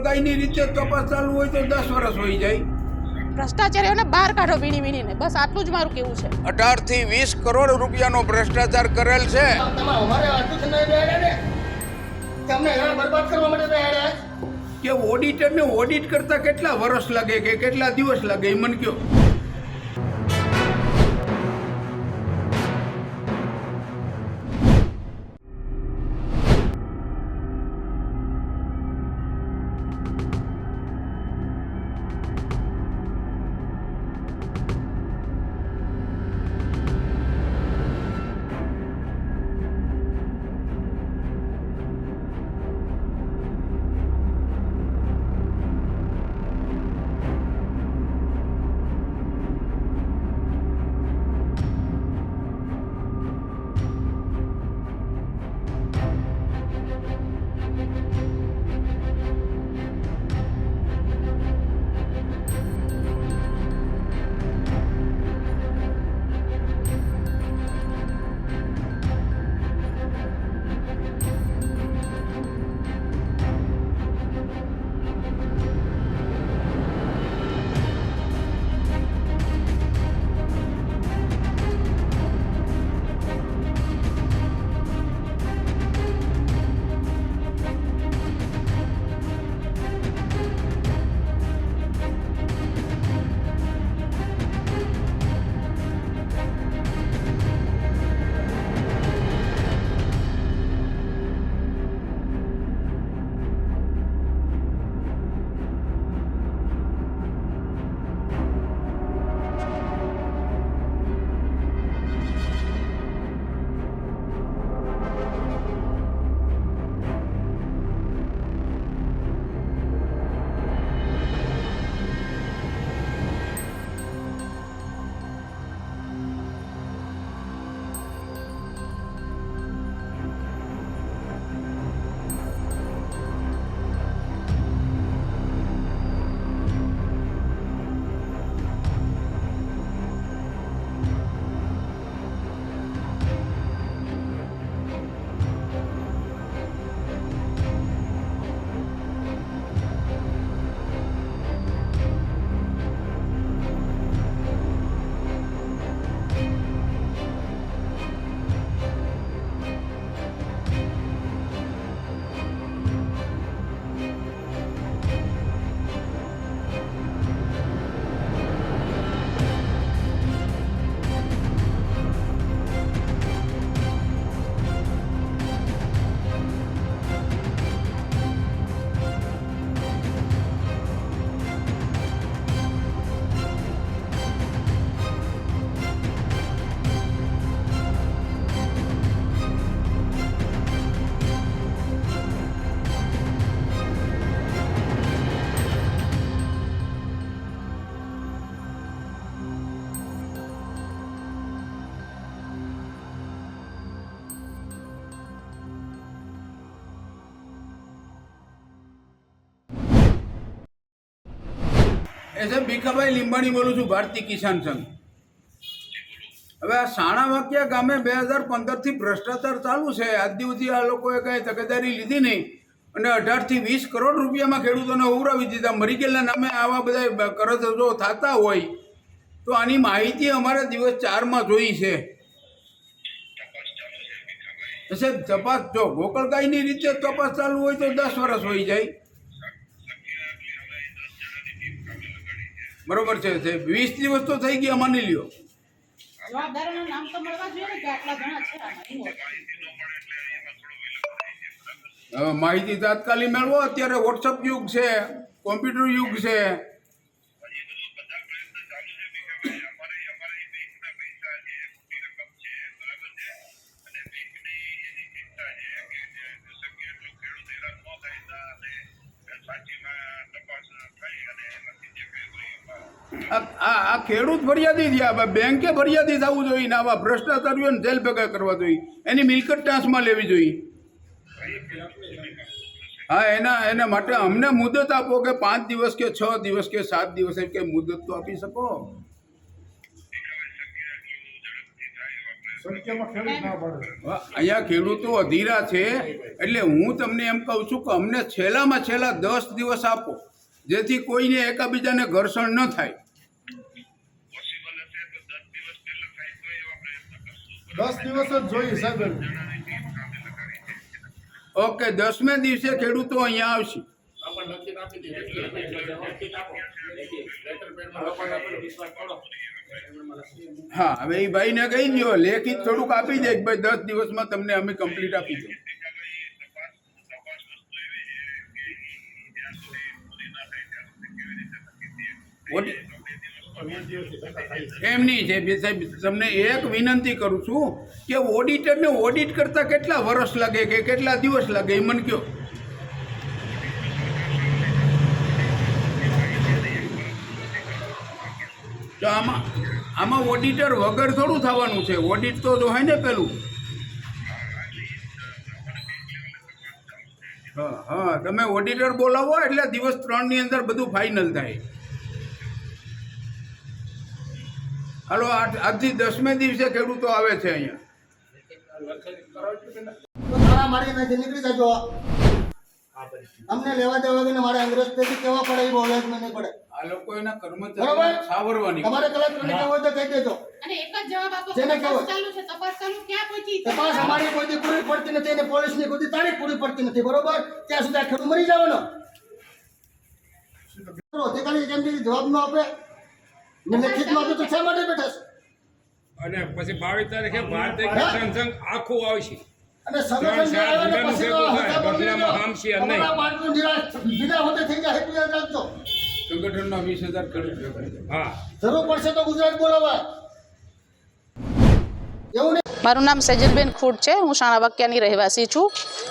ગોકળગાયની રીતે તપાસ ચાલુ હોય તો દસ વર્ષ હોઈ જાય. ભ્રષ્ટાચારીઓને બહાર કાઢો વીણી વીણીને. બસ આટલું જ મારું કેવું છે. અઢારથી વીસ કરોડ રૂપિયાનો ભ્રષ્ટાચાર કરેલ છે. કે ઓડિટરને ઓડિટ કરતા કેટલા વર્ષ લાગે કે કેટલા દિવસ લાગે એ મને કયો એ છે ભીખાભાઈ લીંબાણી બોલું છું ભારતીય કિસાન સંઘ. હવે આ સાણાવાકિયા ગામે બે હજાર પંદરથી ભ્રષ્ટાચાર ચાલુ છે. આજ દિવસથી આ લોકોએ કાંઈ તકેદારી લીધી નહીં. અને અઢારથી વીસ કરોડ રૂપિયામાં ખેડૂતોને ઉવરાવી દીધા. મરી ગયેલા નામે આવા બધા કરજો થતા હોય, તો આની માહિતી અમારે દિવસ ચારમાં જોઈ છે. સાહેબ, તપાસ જો, ગોકળગાયની રીતે તપાસ ચાલુ હોય તો દસ વર્ષ હોઈ જાય. બરોબર છે વીસ દિવસ તો થઈ ગયા માની લ્યો. માહિતી તાત્કાલિક મેળવો. અત્યારે વોટ્સઅપ યુગ છે કોમ્પ્યુટર યુગ છે. ખેડૂત ફરિયાદી થયા બેંકે ફરિયાદી થવું જોઈએ ને આવા ભ્રષ્ટાચારીઓને જેલ ભેગા કરવા જોઈએ. એની મિલકત ટ્રાન્સમાં લેવી જોઈએ. હા એના એના માટે અમને મુદત આપો કે પાંચ દિવસ કે છ દિવસ કે સાત દિવસ એમ કે મુદત તો આપી શકો. અહીંયા ખેડૂતો અધીરા છે. એટલે હું તમને એમ કહું છું કે અમને છેલ્લામાં છેલ્લા દસ દિવસ આપો. જેથી કોઈને એકાબીજાને ઘર્ષણ ન થાય. દસ દિવસ જ જોઈએ સાહેબ ઓકે દસમે દિવસે ખેડૂતો અહીંયા આવશે. હા હવે એ ભાઈને કહી દો લેખિત થોડુંક આપી દે ભાઈ દસ દિવસમાં તમને અમે કમ્પ્લીટ આપી દઉં. ઓડી- એમ નહીં છે. સાહેબ, તમને એક વિનંતી કરું છું કે ઓડિટરને ઓડિટ કરતા કેટલા વર્ષ લાગે કે કેટલા દિવસ લાગે એ મને કહો તો આમાં આમાં ઓડિટર વગર થોડું થવાનું છે. ઓડિટ તો હોય ને પેલું. હા હા, તમે ઓડિટર બોલાવો એટલે દિવસ ત્રણની અંદર બધું ફાઇનલ થાય. હાલો આજથી દસમે દિવસે ખેડૂતો આવે છે અહીંયા. મારી નીકળી જજો. અમને લેવા દેવા કે મારે અંગ્રેજ તેથી કેવા પડે એ બોલે નહીં પડે. આ લોકો એના કર્મચારી સાવરવાની તમારે કલેક્ટરને કહેવું તો કહી દેજો. અને એક જ જવાબ આપો જેને તપાસ કહેવાય. ચાલુ છે તપાસ ચાલુ ક્યાં પહોંચી તપાસ અમારી કોઈ દી પૂરી પડતી નથી અને પોલીસની કોઈ દી તારીખ પૂરી પડતી નથી બરોબર? ત્યાં સુધી આ ખેડૂત મરી જવાનો. અધિકારી કેમ જવાબ ન આપે. ને લેખિતમાં તો શા માટે બેઠા છે? અને પછી બાવીસ તારીખે ભારતીય કિસાન સંઘ આખું આવશે. અને સંગઠન સંગઠનના વીસ હજાર હા. જરૂર પડશે તો ગુજરાત બોલાવા એવું નહીં મારું નામ સેજલબેન ખૂટ છે. હું શાણાવક્યાની રહેવાસી છું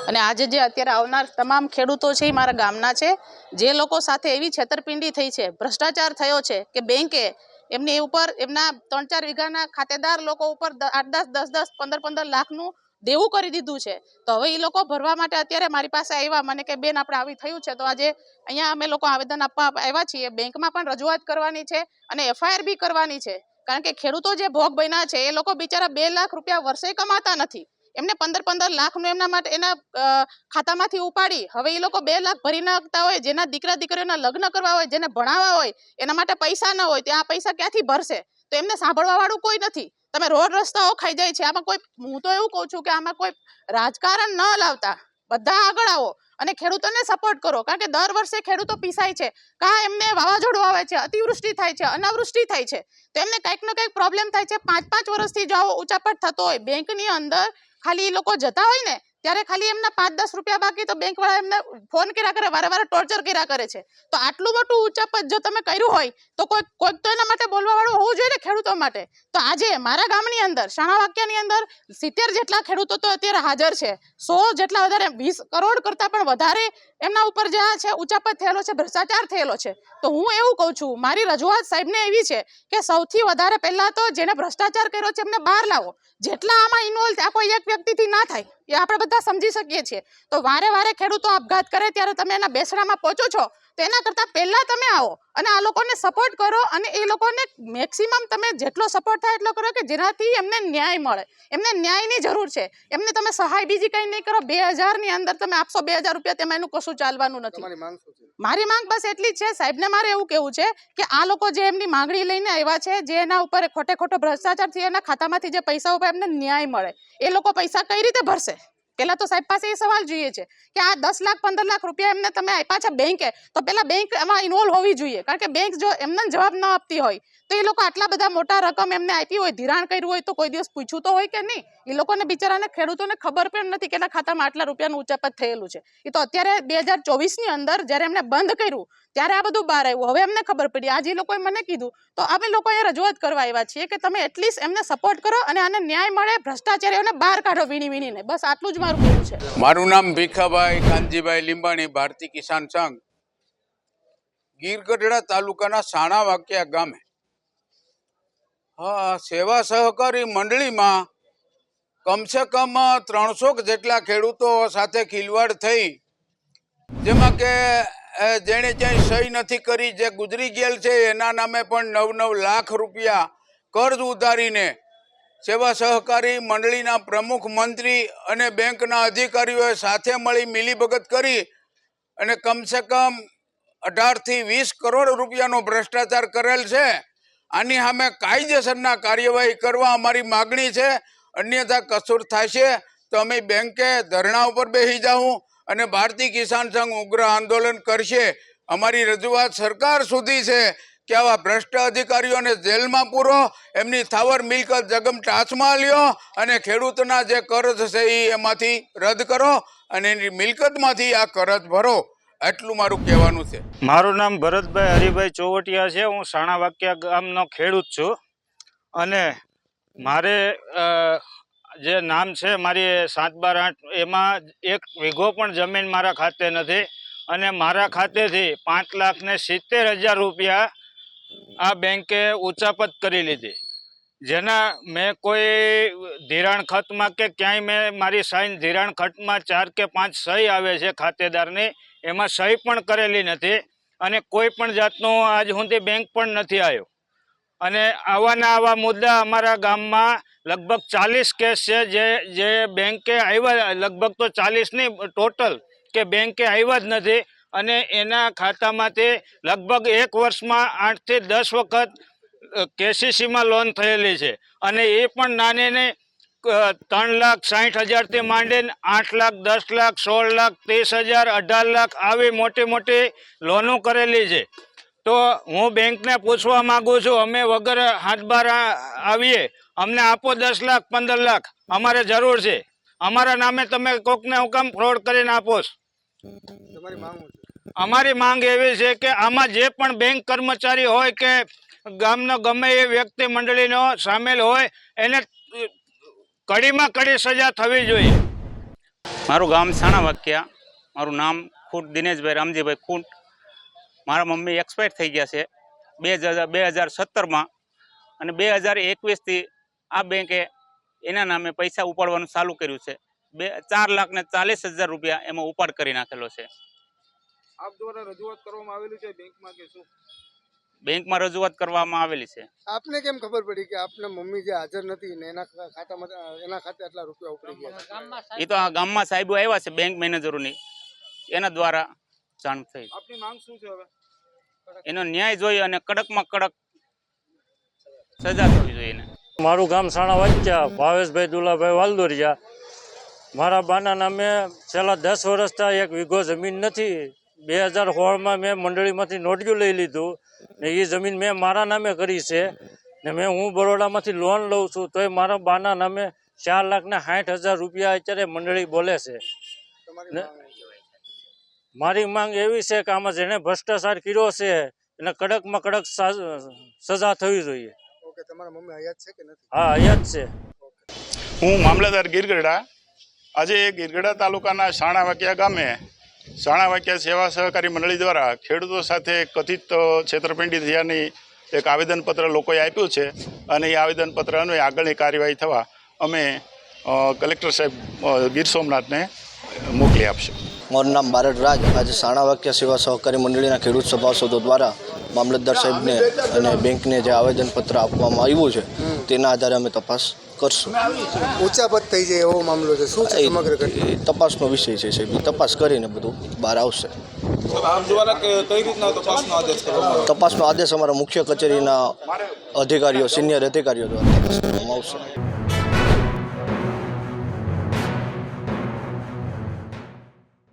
અને આજે જે અત્યારે આવનાર તમામ ખેડૂતો છે એ મારા ગામના છે. જે લોકો સાથે એવી છેતરપિંડી થઈ છે, ભ્રષ્ટાચાર થયો છે કે બેંકે એમની ઉપર એમના ત્રણ ચાર વીઘાના ખાતેદાર લોકો ઉપર આઠ દસ દસ દસ, પંદર પંદર લાખનું દેવું કરી દીધું છે. તો હવે એ લોકો ભરવા માટે અત્યારે મારી પાસે આવ્યા. મને કે, બેન, આપણે આવી થયું છે તો આજે અહીંયા અમે લોકો આવેદન આપવા આવ્યા છીએ. બેંકમાં પણ રજૂઆત કરવાની છે અને એફઆઈઆર બી કરવાની છે. કારણ કે ખેડૂતો જે ભોગ બન્યા છે, એ લોકો બિચારા બે લાખ રૂપિયા વર્ષે કમાતા નથી. એમને પંદર પંદર લાખનું એમના માટે એના ખાતામાંથી ઉપાડી. હવે એ લોકો બે લાખ ભરી નાખતા હોય, જેના દીકરા દીકરીઓના લગ્ન કરવા હોય, જેને ભણાવવા હોય, એના માટે પૈસા ન હોય ત્યાં આ પૈસા ક્યાંથી ભરશે? તો એમને સાંભળવા વાળું કોઈ નથી. તમે રોડ રસ્તાઓ ખાઈ જાય છે. આમાં કોઈ, હું તો એવું કહું છું કે આમાં કોઈ રાજકારણ ન લાવતા. બધા આગળ આવો. અને ખેડૂતોને સપોર્ટ કરો. કારણ કે દર વર્ષે ખેડૂતો પીસાય છે. કા એમને વાવાઝોડું આવે છે, અતિવૃષ્ટિ થાય છે, અનાવૃષ્ટિ થાય છે, તો એમને કંઈક ને કંઈક પ્રોબ્લેમ થાય છે. પાંચ પાંચ વર્ષથી જો આવો ઉચાપટ થતો હોય, બેંકની અંદર ખાલી એ લોકો જતા હોય ને ત્યારે ખાલી એમના પાંચ દસ રૂપિયા બાકી તો બેંક વાળા એમને ફોન કર્યા કરે, વારે વારે ટોર્ચર કર્યા કરે છે. તો આટલું મોટું ઉચાપત જો તમે કર્યું હોય, તો કોઈ કોઈક તો એના માટે બોલવા વાળું હોવું જોઈએ ને ખેડૂતો માટે. તો આજે મારા ગામની અંદર, શાણા વાક્યની અંદર સિત્તેર જેટલા ખેડૂતો તો અત્યારે હાજર છે. સો જેટલા વધારે, વીસ કરોડ કરતાં પણ વધારે એમના ઉપર જે છે ઊંચાપદ થયેલો છે, ભ્રષ્ટાચાર થયેલો છે. તો હું એવું કહું છું, મારી રજૂઆત સાહેબને એવી છે કે સૌથી વધારે પહેલાં તો જેને ભ્રષ્ટાચાર કર્યો છે એમને બહાર લાવો. જેટલા આમાં ઇન્વોલ્વ થયા કોઈ એક વ્યક્તિથી ના થાય. એ આપણે બધા સમજી શકીએ છીએ. તો વારે વારે ખેડૂતો આપઘાત કરે ત્યારે તમે એના બેસણામાં પહોંચો છો. તો એના કરતાં પહેલાં તમે આવો અને આ લોકોને સપોર્ટ કરો અને એ લોકોને મેક્સિમમ તમે જેટલો સપોર્ટ થાય એટલો કરો કે જેનાથી એમને ન્યાય મળે. એમને ન્યાયની જરૂર છે. એમને તમે સહાય બીજી કંઈ નહીં કરો. બે હજારની અંદર તમે આપશો બે હજાર રૂપિયા તેમાં એનું કશું ચાલવાનું નથી. મારી માંગ બસ એટલી જ છે. સાહેબને મારે એવું કેવું છે કે આ લોકો જે એમની માંગણી લઈને આવ્યા છે જે એના ઉપર ખોટે ખોટો ભ્રષ્ટાચારથી એના ખાતામાંથી જે પૈસા ઉપર એમને ન્યાય મળે. એ લોકો પૈસા કઈ રીતે ભરશે? પેલા તો સાહેબ પાસે એ સવાલ જોઈએ છે કે આ દસ લાખ, પંદર લાખ રૂપિયા એમને તમે આપ્યા છે બેંકે તો પેલા બેંક એમાં ઇન્વોલ્વ હોવી જોઈએ. કારણ કે બેંક જો એમને જવાબ ન આપતી હોય, તો એ લોકો આટલા બધા મોટા રકમ એમને આપી હોય, ધિરાણ કર્યું હોય, તો કોઈ દિવસ પૂછ્યું તો હોય કે નહીં? એ લોકોને બિચારાને ખેડૂતોને ખબર પણ નથી કે એના ખાતામાં આટલા રૂપિયાનું ઉચાપત થયેલું છે. એ તો અત્યારે બે હજાર ચોવીસની અંદર જ્યારે એમને બંધ કર્યું, ત્યારે આ બધું બહાર આવ્યું. હવે એમને ખબર પડી. આજે લોકોએ મને કીધું, તો અમે લોકો અહીંયા રજૂઆત કરવા આવ્યા છીએ કે તમે એટલીસ્ટ એમને સપોર્ટ કરો અને આને ન્યાય મળે, ભ્રષ્ટાચારીઓને બહાર કાઢો વીણી વીણીને. બસ આટલું જ મારું નામ ભીખાભાઈ કાનજીભાઈ લીંબાણી, ભારતીય કિસાન સંઘ ગીર ગઢડા તાલુકાના સાણા વાક્યા ગામે. હા, સેવા સહકારી મંડળીમાં કમસે કમ ત્રણસો જેટલા ખેડૂતો સાથે ખીલવાડ થઈ, જેમાં કે જેણે ક્યાંય સહી નથી કરી, જે ગુજરી ગયેલ છે, એના નામે પણ નવ નવ લાખ રૂપિયા કર્જ ઉધારીને સેવા સહકારી મંડળીના પ્રમુખ મંત્રી અને બેંકના અધિકારીઓએ સાથે મળી મિલીભગત કરી અને કમસે કમ અઢારથી વીસ કરોડ રૂપિયાનો ભ્રષ્ટાચાર કરેલ છે. આની સામે કાયદેસરના કાર્યવાહી કરવા અમારી માગણી છે. અન્યથા કસૂર થશે તો અમે બેંકે ધરણા ઉપર બેસી જાઉં અને ભારતીય કિસાન સંઘ ઉગ્ર આંદોલન કરશે. અમારી રજૂઆત સરકાર સુધી છે. કે આવા ભ્રષ્ટ અધિકારીઓને જેલમાં પૂરો, એમની થાવર મિલકત જગમ ટાચમાં લ્યો અને ખેડૂતના જે કરજ છે એ એમાંથી રદ કરો અને એની મિલકતમાંથી આ કરજ ભરો. આટલું મારું કહેવાનું છે. મારું નામ ભરતભાઈ હરિભાઈ ચોવટિયા છે. હું સાણા વાક્યા ગામનો ખેડૂત છું. અને મારે જે નામ છે મારી સાત બાર આઠ, એમાં એક વીઘો પણ જમીન મારા ખાતે નથી. અને મારા ખાતેથી પાંચ લાખ ને સિત્તેર હજાર રૂપિયા આ બેંકે ઉચાપત કરી લીધી. જેના મેં કોઈ ધિરાણ ખતમાં કે ક્યાંય મેં મારી સાઈન ધિરાણ ખતમાં ચાર કે પાંચ સહી આવે છે ખાતેદારની, એમાં સહી પણ કરેલી નથી અને કોઈ પણ જાતનું આજ સુધી બેંક પણ નથી આવ્યો. અને આવાના આવા મુદ્દા અમારા ગામમાં લગભગ ચાલીસ કેસ છે જે જે બેંકે આવ્યા, લગભગ તો ચાલીસ નહીં ટોટલ, કે બેંકે આવ્યા જ નથી. અને એના ખાતામાં તે લગભગ એક વર્ષમાં આઠથી દસ વખત કેસીસીમાં લોન થયેલી છે. અને એ પણ નાનેને ત્રણ લાખ સાઠ હજારથી માંડીને આઠ લાખ, દસ લાખ, સોળ લાખ, ત્રીસ હજાર, અઢાર લાખ આવી મોટી મોટી લોનો કરેલી છે. તો હું બેંકને પૂછવા માગું છું, અમે વગર હાથ બાર આવીએ, અમને આપો દસ લાખ, પંદર લાખ, અમારે જરૂર છે. અમારા નામે તમે કોકને હુકમ ફ્રોડ કરીને આપો છો. અમારી માંગ એવી છે કે આમાં જે પણ બેંક કર્મચારી હોય કે ગામનો ગમે એ વ્યક્તિ મંડળીનો સામેલ હોય, એને કડીમાં કડી સજા થવી જોઈએ. મારું ગામ સાણા વાક્યા મારું નામ ખૂટ, દિનેશભાઈ રામજીભાઈ ખૂટ. મારા મમ્મી એક્સપાયર થઈ ગયા છે બે હજાર બે હજાર સત્તરમાં અને બે હજાર એકવીસથી આ બેંકે એના નામે પૈસા ઉપાડવાનું ચાલુ કર્યું છે. બે, ચાર લાખ ને ચાલીસ હજાર રૂપિયા એમાં ઉપાડ કરી નાખેલો છે. આપ દ્વારા રજૂઆત કરવામાં આવેલી છે બેંકમાં કે શું? બેંકમાં રજૂઆત કરવામાં આવેલી છે. આપને કેમ ખબર પડી કે આપના મમ્મી જે હાજર નથી ને એના ખાતામાં એના ખાતે આટલા રૂપિયા ઉપડી ગયા એ તો આ ગામમાં સાહેબો આવ્યા છે બેંક મેનેજરોની. એના દ્વારા જાણ થઈ. આપની માંગ શું છે હવે? એનો ન્યાય જોઈએ અને કડકમાં કડક સજા થવી જોઈએ એને. મારું ગામ સાણા વચ્ચા ભાવેશભાઈ દુલાભાઈ વાલદોરિયા. મારા બાના નામે છેલ્લા દસ વર્ષથી એક વીઘો જમીન નથી. બે હજાર સોળમાં મેં મંડળીમાંથી નોટિયું લઈ લીધું ને એ જમીન મેં મારા નામે કરી છે ને મેં હું બરોડામાંથી લોન લઉં છું તોય મારા બાના નામે ચાર લાખ ને સાઠ હજાર રૂપિયા અત્યારે મંડળી બોલે છે. મારી માંગ એવી છે કે આમાં જેણે ભ્રષ્ટાચાર કર્યો છે એને કડકમાં કડક સજા થવી જોઈએ. હા તમારા હયાત છે કે નથી? હા મામલતદાર ગીરગઢડા આજે ગીરગઢડા તાલુકાના શાણા વાક્યા ગામે શાણા વાક્યા સેવા સહકારી મંડળી દ્વારા ખેડૂતો સાથે કથિત છેતરપિંડી થયાની એક આવેદનપત્ર લોકોએ આપ્યું છે અને એ આવેદનપત્ર અન્વયે આગળની કાર્યવાહી થવા અમે કલેક્ટર સાહેબ ગીર સોમનાથને મોકલી આપશું. મારું નામ બારડ રાજ. આજે સાણા વાક્ય સેવા સહકારી મંડળીના ખેડૂત સભાસદો દ્વારા મામલતદાર સાહેબને અને બેંકને જે આવેદનપત્ર આપવામાં આવ્યું છે, તેના આધારે અમે તપાસ કરશું? ઉચ્ચાપત થઈ જાય એવો મામલો છે. શું છે સમગ્ર તપાસનો વિષય છે સાહેબ. તપાસ કરીને બધું બહાર આવશે. આપ દ્વારા કે- કઈ રીતના તપાસનો આદેશ? તપાસનો અમારા મુખ્ય કચેરીના અધિકારીઓ સિનિયર અધિકારીઓ દ્વારા કરવામાં આવશે.